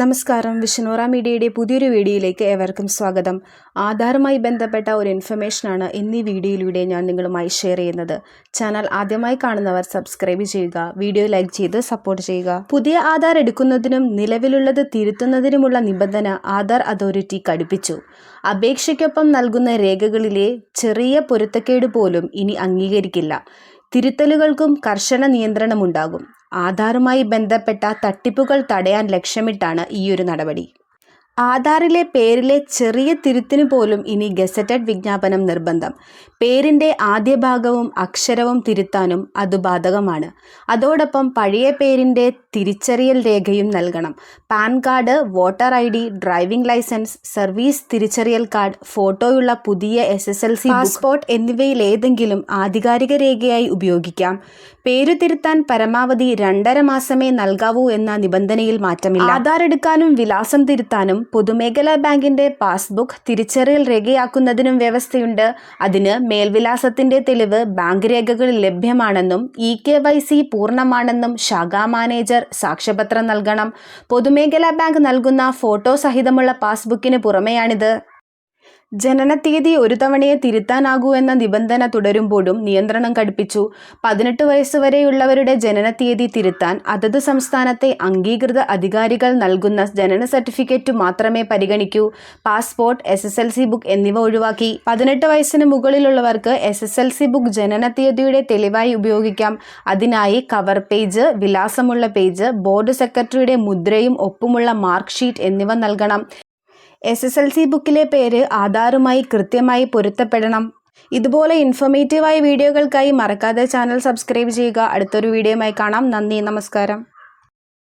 നമസ്കാരം. വിഷ്ണുറ മീഡിയയുടെ പുതിയൊരു വീഡിയോയിലേക്ക് ഏവർക്കും സ്വാഗതം. ആധാറുമായി ബന്ധപ്പെട്ട ഒരു ഇൻഫർമേഷനാണ് ഇന്നീ വീഡിയോയിലൂടെ ഞാൻ നിങ്ങളുമായി ഷെയർ ചെയ്യുന്നത്. ചാനൽ ആദ്യമായി കാണുന്നവർ സബ്സ്ക്രൈബ് ചെയ്യുക വീഡിയോ ലൈക്ക് ചെയ്ത് സപ്പോർട്ട് ചെയ്യുക. പുതിയ ആധാർ എടുക്കുന്നതിനും നിലവിലുള്ളത് തിരുത്തുന്നതിനുമുള്ള നിബന്ധന ആധാർ അതോറിറ്റി കടുപ്പിച്ചു അപേക്ഷയ്ക്കൊപ്പം നൽകുന്ന രേഖകളിലെ ചെറിയ പൊരുത്തക്കേട് പോലും ഇനി അംഗീകരിക്കില്ല. തിരുത്തലുകൾക്കും കർശന നിയന്ത്രണമുണ്ടാകും. ആധാറുമായി ബന്ധപ്പെട്ട തട്ടിപ്പുകൾ തടയാൻ ലക്ഷ്യമിട്ടാണ് ഈയൊരു നടപടി. ആധാറിലെ പേരിലെ ചെറിയ തിരുത്തിന് പോലും ഇനി ഗസറ്റഡ് വിജ്ഞാപനം നിർബന്ധം. പേരിന്റെ ആദ്യ ഭാഗവും അക്ഷരവും തിരുത്താനും അത് ബാധകമാണ്. അതോടൊപ്പം പഴയ പേരിന്റെ തിരിച്ചറിയൽ രേഖയും നൽകണം. PAN card voter I D driving licence service തിരിച്ചറിയൽ കാർഡ് ഫോട്ടോയുള്ള പുതിയ S S L C passport എന്നിവയിൽ ഏതെങ്കിലും ആധികാരിക രേഖയായി ഉപയോഗിക്കാം. പേരു തിരുത്താൻ പരമാവധി രണ്ടര മാസമേ നൽകാവൂ എന്ന നിബന്ധനയിൽ മാറ്റമില്ല. ആധാർ എടുക്കാനും വിലാസം തിരുത്താനും പൊതുമേഖലാ ബാങ്കിന്റെ പാസ്ബുക്ക് തിരിച്ചറിയൽ രേഖയാക്കുന്നതിനും വ്യവസ്ഥയുണ്ട്. അതിന് മേൽവിലാസത്തിന്റെ തെളിവ് ബാങ്ക് രേഖകളിൽ ലഭ്യമാണെന്നും ഇ കെ വൈ സി പൂർണമാണെന്നും ശാഖാ മാനേജർ സാക്ഷ്യപത്രം നൽകണം. പൊതുമേഖലാ ബാങ്ക് നൽകുന്ന ഫോട്ടോ സഹിതമുള്ള പാസ്ബുക്കിന് പുറമെയാണിത്. ജനനത്തീയതി ഒരു തവണയെ തിരുത്താനാകൂ എന്ന നിബന്ധന തുടരുമ്പോഴും നിയന്ത്രണം കടുപ്പിച്ചു. പതിനെട്ട് വയസ്സുവരെയുള്ളവരുടെ ജനനത്തീയതി തിരുത്താൻ അതത് സംസ്ഥാനത്തെ അംഗീകൃത അധികാരികൾ നൽകുന്ന ജനന സർട്ടിഫിക്കറ്റ് മാത്രമേ പരിഗണിക്കൂ. Passport S S L C book എന്നിവ ഒഴിവാക്കി. പതിനെട്ട് വയസ്സിന് മുകളിലുള്ളവർക്ക് S S L C book ജനനത്തീയതിയുടെ തെളിവായി ഉപയോഗിക്കാം. അതിനായി കവർ പേജ് വിലാസമുള്ള പേജ് ബോർഡ് സെക്രട്ടറിയുടെ മുദ്രയും ഒപ്പുമുള്ള മാർക്ക് ഷീറ്റ് എന്നിവ നൽകണം. എസ് എസ് എൽ സി ബുക്കിലെ പേര് ആധാറുമായി കൃത്യമായി പൊരുത്തപ്പെടണം. ഇതുപോലെ ഇൻഫോർമേറ്റീവായ വീഡിയോകൾക്കായി മറക്കാതെ ചാനൽ സബ്സ്ക്രൈബ് ചെയ്യുക. അടുത്തൊരു വീഡിയോയുമായി കാണാം. നന്ദി നമസ്കാരം.